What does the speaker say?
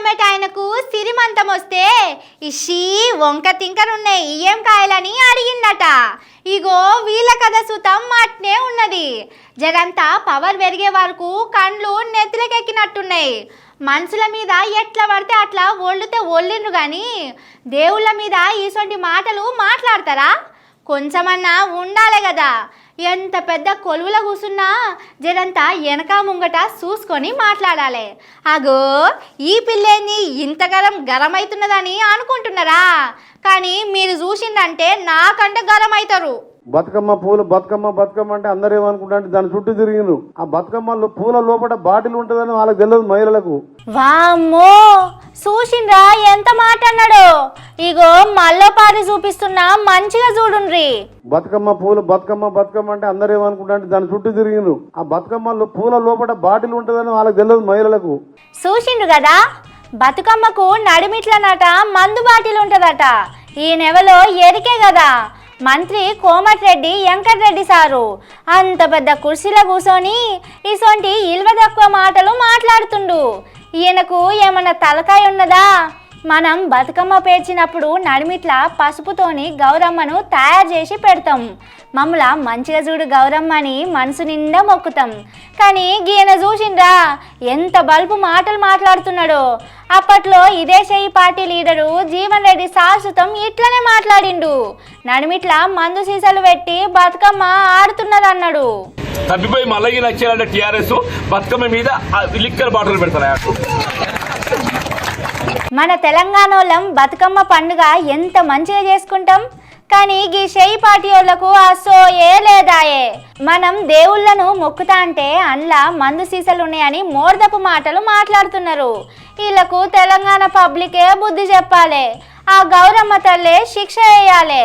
అమ్మేట ఆయనకు సిరిమంతం వస్తే ఇషి వంక తింకరున్నాయి ఏం కాయలని అడిగిందట. ఇగో వీళ్ళ కథ సుతం అట్నే ఉన్నది. జగంతా పవర్ పెరిగే వరకు కండ్లు నెత్తిలకెక్కినట్టున్నాయి. మనుషుల మీద ఎట్లా పడితే అట్లా ఒళ్ళుతే ఒళ్ళిండ్రు కానీ దేవుళ్ళ మీద ఈసొంటి మాటలు మాట్లాడతారా? కొంచెమన్నా ఉండాలి కదా ఎంత పెద్ద కొలువులో కూసున్నా జరంతా వెనక ముంగట చూసుకొని మాట్లాడాలి. అగో ఈ పిల్లేని ఇంత గరం గరం అవుతున్నదని అనుకుంటున్నారా? కానీ మీరు చూసిందంటే నాకంటే గరం అవుతారు బతుకమ్మ పూలు బతుకమ్మ బతుకమ్మ అంటే అందరూ ఏమనుకుంటారంటే దాని చుట్టూ తిరిగిను ఆ బతుకమ్మలో పూల లోపల బాటిల్ ఉంటుందని వాళ్ళకి తెలియదు మహిళలకు. వామ్మో! చూసిండ్రా ఎంత మాట అన్నాడో. ఇగో మల్లపారి చూపిస్తున్నా మంచిగా చూడుండ్రి. బతుకమ్మ పూలు బతుకమ్మ బతుకమ్మ అంటే అందరూ ఏమనుకుంటారంటే దాని చుట్టూ తిరిగిను ఆ బతుకమ్మలో పూల లోపల బాటిల్ ఉంటుందని వాళ్ళకి తెలియదు మహిళలకు. చూసిండు కదా? బతుకమ్మకు నడిమిట్లనట మందు బాటిల్ ఉంటదట. ఈ నెవలో ఎరికే కదా. మంత్రి కోమటిరెడ్డి వెంకటరెడ్డి సారు. అంత పెద్ద కుర్చీలో కూర్చొని ఇసొంటి ఇల్వ తక్కువ మాటలు మాట్లాడుతుండు. ఈయనకు ఏమన్నా తలకాయ ఉన్నదా? మనం బతుకమ్మ పేర్చినప్పుడు నడిమిట్ల పసుపుతోని గౌరమ్మను తయారు చేసి పెడతాం. మమ్మల మంచిగా చూడు గౌరమ్మ అని మనసు నిండా మొక్కుతాం. కానీ గీయన చూసిండ్రా ఎంత బల్బు మాటలు మాట్లాడుతున్నాడో. అప్పట్లో ఇదే చేయి పార్టీ లీడరు జీవన్ రెడ్డి శాశ్వతం ఇట్లనే మాట్లాడిండు. నడిమిట్ల మందు సీసాలు పెట్టి బతుకమ్మ ఆడుతున్నదన్నాడు. తప్పిపోయి మళ్ళీ నచ్చారంటే టీఆర్ఎస్ బతుకమ్మ మీద లిక్కర్ బాటలు పెడతారు? మన తెలంగాణోళ్ళం బతుకమ్మ పండుగ ఎంత మంచిగా చేసుకుంటాం? కానీ గీ షెయి పార్టీ అసోయే లేదాయే. మనం దేవుళ్ళను మొక్కుతా అంటే అందులో మందు సీసాలు ఉన్నాయని మోర్దపు మాటలు మాట్లాడుతున్నారు. వీళ్ళకు తెలంగాణ పబ్లికే బుద్ధి చెప్పాలి. ఆ గౌరమ్మ తల్లే శిక్ష వేయాలి.